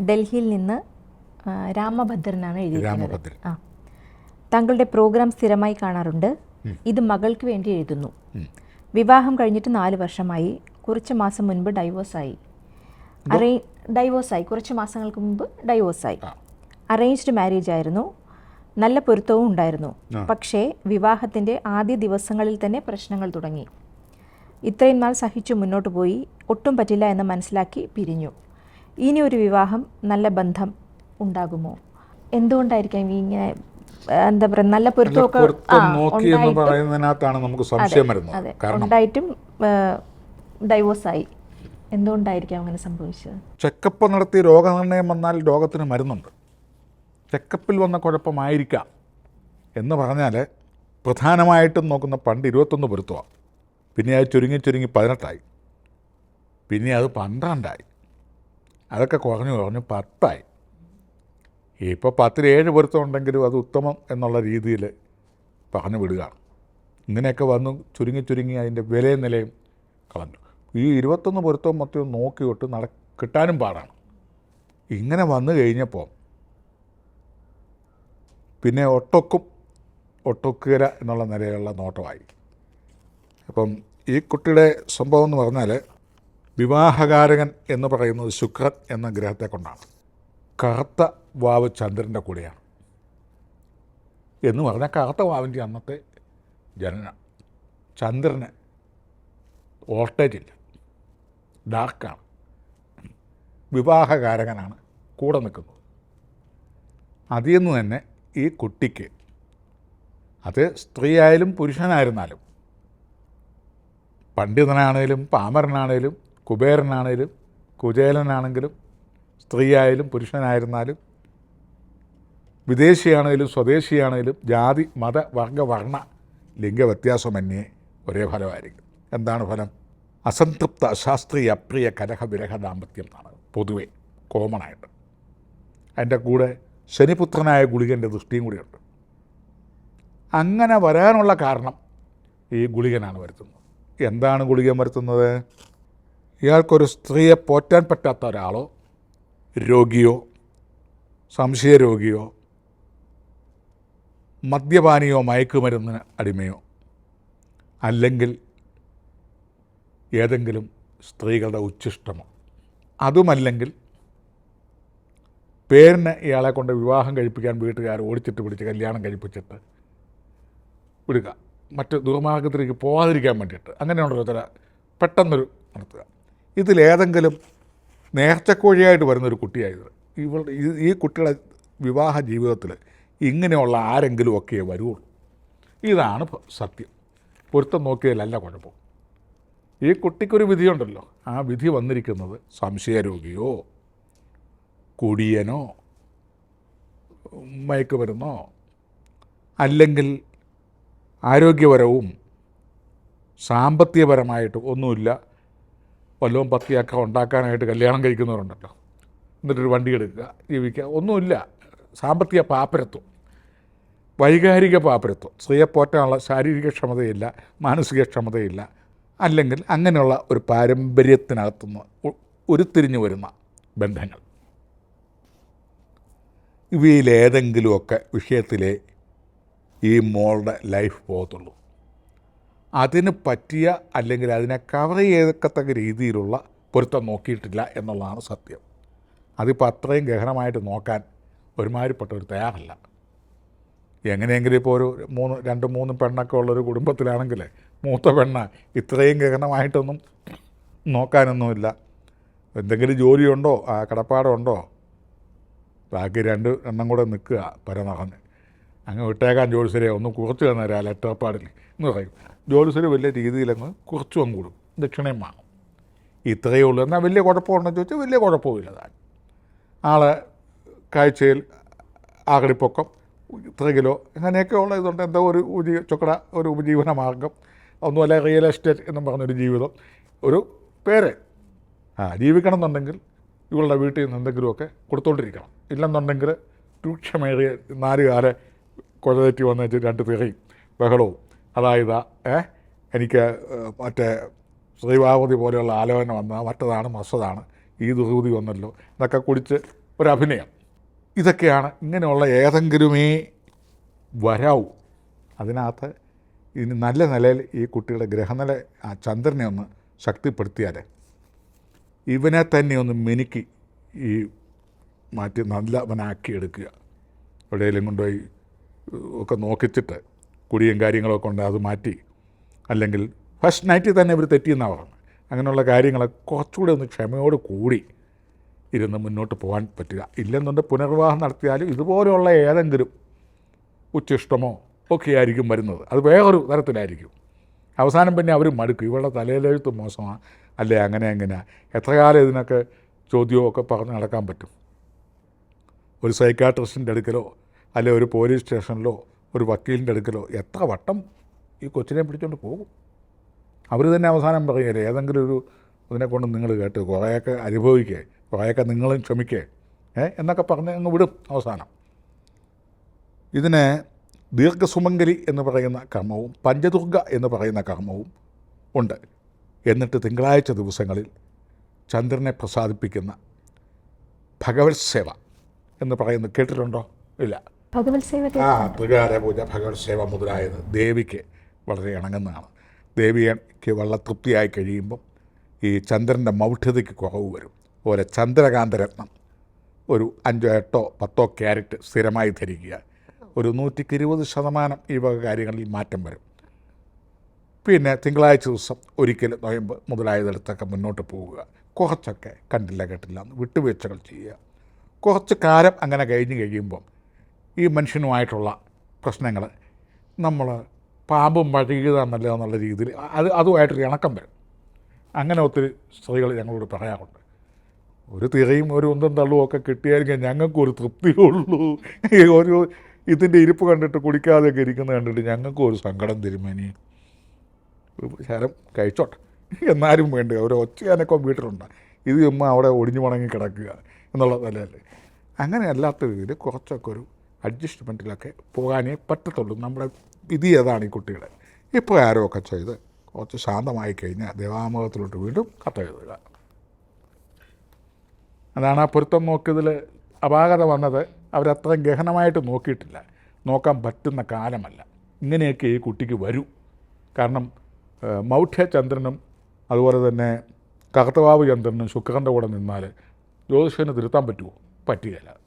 ഡൽഹിയിൽ നിന്ന് രാമഭദ്രനാണ് എഴുതിയിരിക്കുന്നത്. ആ. താങ്കളുടെ പ്രോഗ്രാം സ്ഥിരമായി കാണാറുണ്ട്. ഇത് മകൾക്ക് വേണ്ടി എഴുതുന്നു. വിവാഹം കഴിഞ്ഞിട്ട് നാല് വർഷമായി. കുറച്ച് മാസം മുൻപ് ഡൈവോഴ്സായി അറേ ഡൈവോഴ്സായി കുറച്ച് മാസങ്ങൾക്ക് മുമ്പ് ഡൈവോഴ്സായി അറേഞ്ച്ഡ് മാരേജ് ആയിരുന്നു. നല്ല പൊരുത്തവും ഉണ്ടായിരുന്നു. പക്ഷേ വിവാഹത്തിന്റെ ആദ്യ ദിവസങ്ങളിൽ തന്നെ പ്രശ്നങ്ങൾ തുടങ്ങി. ഇത്രയും നാൾ സഹിച്ചു മുന്നോട്ട് പോയി. ഒട്ടും പറ്റില്ല എന്ന് മനസ്സിലാക്കി പിരിഞ്ഞു. ഇനി ഒരു വിവാഹം നല്ല ബന്ധം ഉണ്ടാകുമോ? എന്തുകൊണ്ടായിരിക്കാം ഇങ്ങനെ എന്താ പറയുക നല്ല പൊരുത്തമൊക്കെ നോക്കി എന്ന് പറയുന്നതിനകത്താണ് നമുക്ക് സംശയം വരുന്നത്. ഉണ്ടായിട്ടും ഡൈവോഴ്സായി എന്തുകൊണ്ടായിരിക്കാം അങ്ങനെ സംഭവിച്ചത്? ചെക്കപ്പ് നടത്തി രോഗനിർണയം വന്നാൽ രോഗത്തിന് മരുന്നുണ്ട്. ചെക്കപ്പിൽ വന്ന കുഴപ്പമായിരിക്കാം. എന്ന് പറഞ്ഞാൽ പ്രധാനമായിട്ടും നോക്കുന്ന പണ്ട് ഇരുപത്തൊന്ന് പൊരുത്തമാണ് പിന്നെ അത് ചുരുങ്ങി ചുരുങ്ങി പതിനെട്ടായി. പിന്നെ അത് പന്ത്രണ്ടായി. അതൊക്കെ കുറഞ്ഞു കുറഞ്ഞ് പത്തായി. ഇപ്പോൾ പത്തിൽ ഏഴ് പൊരുത്തം ഉണ്ടെങ്കിലും അത് ഉത്തമം എന്നുള്ള രീതിയിൽ പറഞ്ഞു വിടുകയാണ്. ഇങ്ങനെയൊക്കെ വന്ന് ചുരുങ്ങി ചുരുങ്ങി അതിന്റെ വിലയും നിലയും കളഞ്ഞു. ഈ ഇരുപത്തൊന്ന് പൊരുത്തവും മൊത്തം നോക്കി തൊട്ട് നട കിട്ടാനും പാടാണ്. ഇങ്ങനെ വന്നു കഴിഞ്ഞപ്പോൾ പിന്നെ ഒട്ടൊക്കും ഒട്ടൊക്കുകര എന്നുള്ള നിലയിലുള്ള നോട്ടമായി അപ്പം ഈ കുട്ടിയുടെ സംഭവം എന്ന് പറഞ്ഞാൽ വിവാഹകാരകൻ എന്ന് പറയുന്നത് ശുക്രൻ എന്ന ഗ്രഹത്തെ കൊണ്ടാണ്. കറുത്ത വാവ് ചന്ദ്രന്റെ കൂടെയാണ്. എന്ന് പറഞ്ഞാൽ കറുത്ത വാവിന്റെ അന്നത്തെ ജനന. ചന്ദ്രന് വോൾട്ടേജ് ഇല്ല. ഡാർക്കാണ്. വിവാഹകാരകനാണ് കൂടെ നിൽക്കുന്നത്. അതിൽ നിന്ന് തന്നെ ഈ കുട്ടിക്ക് അത് സ്ത്രീയായാലും പുരുഷനായിരുന്നാലും പണ്ഡിതനാണേലും പാമരനാണേലും കുബേരനാണേലും കുചേലനാണെങ്കിലും സ്ത്രീയായാലും പുരുഷനായിരുന്നാലും വിദേശിയാണേലും സ്വദേശിയാണേലും ജാതി മത വർഗ വർണ ലിംഗ വ്യത്യാസമന്യേ ഒരേ ഫലമായിരിക്കും. എന്താണ് ഫലം? അസംതൃപ്ത അശാസ്ത്രീയ അപ്രിയ കലഹ വിരഹ ദാമ്പത്യം എന്നാണ്. പൊതുവേ കോമൺ ആയിട്ട്. അതിന്റെ കൂടെ ശനിപുത്രനായ ഗുളികന്റെ ദൃഷ്ടിയും കൂടിയുണ്ട്. അങ്ങനെ വരാനുള്ള കാരണം ഈ ഗുളികനാണ് വരുത്തുന്നത്. എന്താണ് ഗുളികൻ വരുത്തുന്നത്? ഇയാൾക്കൊരു സ്ത്രീയെ പോറ്റാൻ പറ്റാത്ത ഒരാളോ? രോഗിയോ? സംശയ രോഗിയോ മദ്യപാനിയോ മയക്കുമരുന്നിന് അടിമയോ? അല്ലെങ്കിൽ ഏതെങ്കിലും സ്ത്രീകളുടെ ഉച്ഛിഷ്ടമോ? അതുമല്ലെങ്കിൽ പേരിന് ഇയാളെ കൊണ്ട് വിവാഹം കഴിപ്പിക്കാൻ വീട്ടുകാർ ഓടിച്ചിട്ട് പിടിച്ച് കല്യാണം കഴിപ്പിച്ചിട്ട് വിടുക. മറ്റ് ദുർമാർഗത്തിലേക്ക് പോകാതിരിക്കാൻ വേണ്ടിയിട്ട് അങ്ങനെയുള്ള ചില പെട്ടെന്നൊരു നടത്തുക. ഇതിലേതെങ്കിലും നേർച്ചക്കോഴിയായിട്ട് വരുന്നൊരു കുട്ടിയായത്. ഇവളുടെ ഈ- കുട്ടിയുടെ വിവാഹ ജീവിതത്തിൽ ഇങ്ങനെയുള്ള ആരെങ്കിലും ഒക്കെ വരുള്ളൂ ഇതാണ് സത്യം. പൊരുത്തം നോക്കിയാലല്ല കുഴപ്പം. ഈ കുട്ടിക്കൊരു വിധിയുണ്ടല്ലോ. ആ വിധി വന്നിരിക്കുന്നത് സംശയരോഗിയോ കുടിയനോ മയക്കുമരുന്നോ അല്ലെങ്കിൽ ആരോഗ്യപരവും സാമ്പത്തികപരമായിട്ടും ഒന്നുമില്ല വല്ലതും പത്തിയൊക്കെ ഉണ്ടാക്കാനായിട്ട് കല്യാണം കഴിക്കുന്നവരുണ്ടല്ലോ. എന്നിട്ടൊരു വണ്ടി എടുക്കുക ജീവിക്കുക. ഒന്നുമില്ല. സാമ്പത്തിക പാപ്പരത്വം. വൈകാരിക പാപ്പരത്വം. സ്ത്രീയെ പോറ്റാനുള്ള ശാരീരിക ക്ഷമതയില്ല മാനസിക ക്ഷമതയില്ല. അല്ലെങ്കിൽ അങ്ങനെയുള്ള ഒരു പാരമ്പര്യത്തിനകത്തുനിന്ന് ഉരുത്തിരിഞ്ഞു വരുന്ന ബന്ധങ്ങൾ. ഇവയിലേതെങ്കിലുമൊക്കെ വിഷയത്തിലെ ഈ മോളുടെ ലൈഫ് പോകത്തുള്ളൂ. അതിന് പറ്റിയ അല്ലെങ്കിൽ അതിനെ കവർ ചെയ്യത്തക്ക രീതിയിലുള്ള പൊരുത്തം നോക്കിയിട്ടില്ല എന്നുള്ളതാണ് സത്യം. അതിപ്പോൾ അത്രയും ഗഹനമായിട്ട് നോക്കാൻ ഒരുമാതിരിപ്പെട്ടവർ തയ്യാറല്ല. എങ്ങനെയെങ്കിലും ഇപ്പോൾ ഒരു മൂന്ന് രണ്ട് മൂന്ന് പെണ്ണൊക്കെ ഉള്ളൊരു കുടുംബത്തിലാണെങ്കിൽ മൂത്ത പെണ്ണ ഇത്രയും ഗഹനമായിട്ടൊന്നും നോക്കാനൊന്നുമില്ല. എന്തെങ്കിലും ജോലിയുണ്ടോ? കടപ്പാടുണ്ടോ? ബാക്കി രണ്ട് എണ്ണം കൂടെ നിൽക്കുക പരനറഞ്ഞ് അങ്ങ് വിട്ടേക്കാൻ ജോലിസരെ ഒന്ന് കുറച്ച് തന്നേരാ ലെറ്റർപ്പാടിൽ എന്ന് പറയും. ജോലിസര് വലിയ രീതിയിലങ്ങ് കുറച്ച് അങ്ങ് കൊടുക്കും ദക്ഷിണയും വാങ്ങും ഇത്രയേ ഉള്ളൂ. എന്നാൽ വലിയ കുഴപ്പമുണ്ടെന്ന് ചോദിച്ചാൽ വലിയ കുഴപ്പമില്ല താൻ. ആളെ കാഴ്ചയിൽ ആകടിപ്പൊക്കം ഇത്ര കിലോ അങ്ങനെയൊക്കെ ഉള്ള ഇതുണ്ട്. എന്തോ ഒരു ഉപജീ ചൊക്കട ഒരു ഉപജീവന മാർഗം. ഒന്നുമല്ല റിയൽ എസ്റ്റേറ്റ് എന്നും പറഞ്ഞൊരു ജീവിതം. ഒരു പേര്. ആ ജീവിക്കണം എന്നുണ്ടെങ്കിൽ ഇവളുടെ വീട്ടിൽ നിന്ന് എന്തെങ്കിലുമൊക്കെ കൊടുത്തോണ്ടിരിക്കണം. ഇല്ലെന്നുണ്ടെങ്കിൽ രൂക്ഷമേറിയ നാല് കാല വന്ന് രണ്ട് തെറിയും ബഹളവും. അതായത് എനിക്ക് മറ്റേ ശ്രീഭാവതി പോലെയുള്ള ആലോചന വന്ന മറ്റതാണ് മസ്സതാണ് ഈ ദുഹൂതി വന്നല്ലോ എന്നൊക്കെ കുടിച്ച് ഒരഭിനയം. ഇതൊക്കെയാണ് ഇങ്ങനെയുള്ള ഏതെങ്കിലുമേ വരാവൂ. അതിനകത്ത് ഇനി നല്ല നിലയിൽ ഈ കുട്ടിയുടെ ഗ്രഹനില ആ ചന്ദ്രനെ ഒന്ന് ശക്തിപ്പെടുത്തിയാൽ ഇവനെ തന്നെ ഒന്ന് മിനുക്കി ഈ മാറ്റി നല്ലവനാക്കി എടുക്കുക എവിടെയെങ്കിലും കൊണ്ടുപോയി ഒക്കെ നോക്കിച്ചിട്ട് കുടിയും കാര്യങ്ങളൊക്കെ ഉണ്ട് അത് മാറ്റി. അല്ലെങ്കിൽ ഫസ്റ്റ് നൈറ്റിൽ തന്നെ ഇവർ തെറ്റിയെന്നാണ് അങ്ങനെയുള്ള കാര്യങ്ങളെ കുറച്ചുകൂടി ഒന്ന് ക്ഷമയോട് കൂടി ഇരുന്ന് മുന്നോട്ട് പോകാൻ പറ്റുക. ഇല്ലെന്നുണ്ട് പുനർവിവാഹം നടത്തിയാലും ഇതുപോലെയുള്ള ഏതെങ്കിലും ഉച്ചിഷ്ടമോ ഒക്കെ ആയിരിക്കും വരുന്നത്. അത് വേറൊരു തരത്തിലായിരിക്കും. അവസാനം പിന്നെ അവർ മടുക്കും. ഇവളുടെ തലയിലെഴുത്ത് മോശമാണ് അല്ലേ അങ്ങനെ അങ്ങനെ. എത്ര കാലം ഇതിനൊക്കെ ചോദ്യമോ ഒക്കെ പറഞ്ഞ് നടക്കാൻ പറ്റും? ഒരു സൈക്കാട്രിസ്റ്റിന്റെ അടുക്കലോ അല്ലെ ഒരു പോലീസ് സ്റ്റേഷനിലോ ഒരു വക്കീലിന്റെ അടുക്കലോ എത്ര വട്ടം ഈ കൊച്ചിനെ പിടിച്ചുകൊണ്ട് പോകും? അവർ തന്നെ അവസാനം പറയുകയല്ലേ ഏതെങ്കിലും ഒരു ഇതിനെ കൊണ്ട് നിങ്ങൾ കേട്ട് കുറേയൊക്കെ അനുഭവിക്കേ കുറേയൊക്കെ നിങ്ങളും ക്ഷമിക്കേ ഏ? എന്നൊക്കെ പറഞ്ഞ് അങ്ങ് വിടും അവസാനം. ഇതിനെ ദീർഘസുമംഗലി എന്ന് പറയുന്ന കർമ്മവും പഞ്ചദുർഗ എന്ന് പറയുന്ന കർമ്മവും ഉണ്ട്. എന്നിട്ട് തിങ്കളാഴ്ച ദിവസങ്ങളിൽ ചന്ദ്രനെ പ്രസാദിപ്പിക്കുന്ന ഭഗവത് സേവ എന്ന് പറയുന്നത് കേട്ടിട്ടുണ്ടോ? ഇല്ല. ഭഗവത് സേവ ആ പുരാര പൂജ ഭഗവത് സേവ മുതലായത്. ദേവിക്ക് വളരെ ഇണങ്ങുന്നതാണ്. ദേവിക്ക് വളരെ തൃപ്തിയായി കഴിയുമ്പം ഈ ചന്ദ്രന്റെ മൗഢ്യതയ്ക്ക് കുറവ് വരും. അതുപോലെ ചന്ദ്രകാന്തരത്നം ഒരു അഞ്ചോ എട്ടോ പത്തോ ക്യാരറ്റ് സ്ഥിരമായി ധരിക്കുക. ഒരു നൂറ്റിക്ക് ഇരുപത് ശതമാനം ഈ വക കാര്യങ്ങളിൽ മാറ്റം വരും. പിന്നെ തിങ്കളാഴ്ച ദിവസം ഒരിക്കൽ നോയമ്പ് മുതലായതിടത്തൊക്കെ മുന്നോട്ട് പോവുക. കുറച്ചൊക്കെ കണ്ടില്ല കേട്ടില്ല. എന്ന് വിട്ടുവീഴ്ചകൾ ചെയ്യുക. കുറച്ച് കാലം അങ്ങനെ കഴിഞ്ഞ് കഴിയുമ്പം ഈ മനുഷ്യനുമായിട്ടുള്ള പ്രശ്നങ്ങൾ. നമ്മൾ പാമ്പും വഴുകുകയെന്നല്ല എന്നുള്ള രീതിയിൽ അത് അതുമായിട്ടൊരു ഇണക്കം വരും. അങ്ങനെ ഒത്തിരി സ്ത്രീകൾ ഞങ്ങളോട് പറയാറുണ്ട്. ഒരു തിരയും ഒരു ഉന്തം തള്ളും ഒക്കെ കിട്ടിയായിരിക്കും ഞങ്ങൾക്കും ഒരു തൃപ്തിയുള്ളൂ. ഒരു ഇതിന്റെ ഇരിപ്പ് കണ്ടിട്ട് കുടിക്കാതെയൊക്കെ ഇരിക്കുന്നത് കണ്ടിട്ട് ഞങ്ങൾക്കും ഒരു സങ്കടം തിരുമേനി ശരം കഴിച്ചോട്ടെ. എന്നാലും വേണ്ട ഒരു ഒച്ചയാനൊക്കെ വീട്ടിലുണ്ട്. ഇത് ചുമ്മാ അവിടെ ഒടിഞ്ഞു മുണങ്ങി കിടക്കുക എന്നുള്ള നിലയല്ലേ അങ്ങനെ അല്ലാത്ത രീതിയിൽ കുറച്ചൊക്കെ ഒരു അഡ്ജസ്റ്റ്മെന്റിലൊക്കെ പോകാനേ പറ്റത്തുള്ളൂ. നമ്മുടെ വിധി അതാണ് ഈ കുട്ടികളെ ഇപ്പോൾ ആരോ ഒക്കെ ചെയ്ത് കുറച്ച് ശാന്തമായി കഴിഞ്ഞാൽ ദേവാമുഖത്തിലോട്ട് വീണ്ടും കഥ എഴുതുക അതാണ് ആ പൊരുത്തം നോക്കിയതിൽ അപാകത വന്നത്. അവരത്ര ഗഹനമായിട്ട് നോക്കിയിട്ടില്ല. നോക്കാൻ പറ്റുന്ന കാലമല്ല. ഇങ്ങനെയൊക്കെ ഈ കുട്ടിക്ക് വരൂ. കാരണം ഏഹ്, മൗഢ്യ ചന്ദ്രനും അതുപോലെ തന്നെ കർത്തവാവ് ചന്ദ്രനും ശുക്രന്റെ കൂടെ നിന്നാൽ ജ്യോതിഷന് തിരുത്താൻ പറ്റുമോ? പറ്റുകയില്ല.